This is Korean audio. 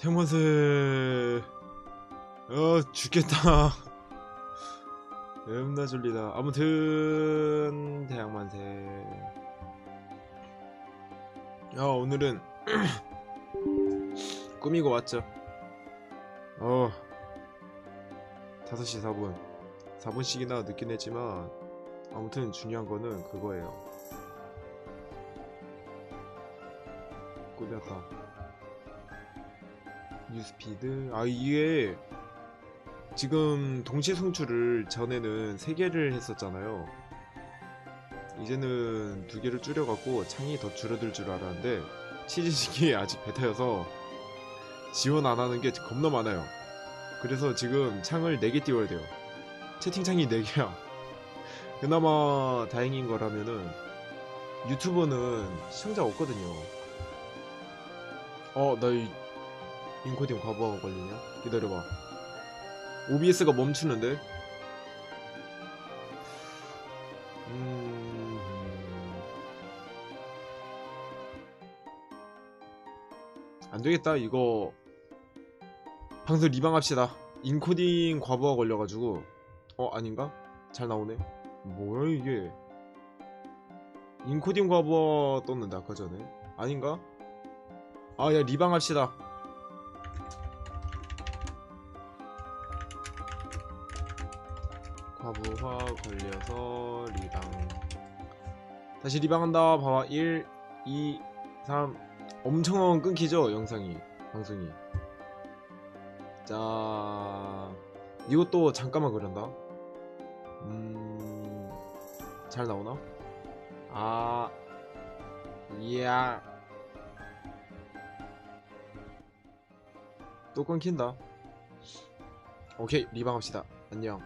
태모스 어 죽겠다. 겁나 졸리다. 아무튼 대학만세. 야 오늘은 꾸미고 왔죠? 어. 5시 4분. 4분씩이나 늦긴 했지만 아무튼 중요한 거는 그거예요. 꾸몄다 뉴스피드? 아 이게 지금 동시 송출을 전에는 3개를 했었잖아요. 이제는 2개를 줄여갖고 창이 더 줄어들 줄 알았는데 치즈식이 아직 베타여서 지원 안 하는 게 겁나 많아요. 그래서 지금 창을 4개 띄워야 돼요. 채팅창이 4개야. 그나마 다행인 거라면은 유튜버는 시청자 없거든요. 어나 이 인코딩 과부하가 걸리냐? 기다려봐. OBS가 멈추는데? 음... 안되겠다 이거. 방송 리방합시다. 인코딩 과부하 걸려가지고. 어 아닌가? 잘 나오네. 뭐야 이게? 인코딩 과부하 떴는데 아까 전에. 아닌가? 아 야 리방합시다 과부하 걸려서 리방. 다시 리방한다. 봐봐 1 2 3 엄청 끊기죠 영상이 방송이. 자 이것도 잠깐만 그런다. 음잘 나오나? 아 이야. 또 끊긴다. 오케이 리방합시다. 안녕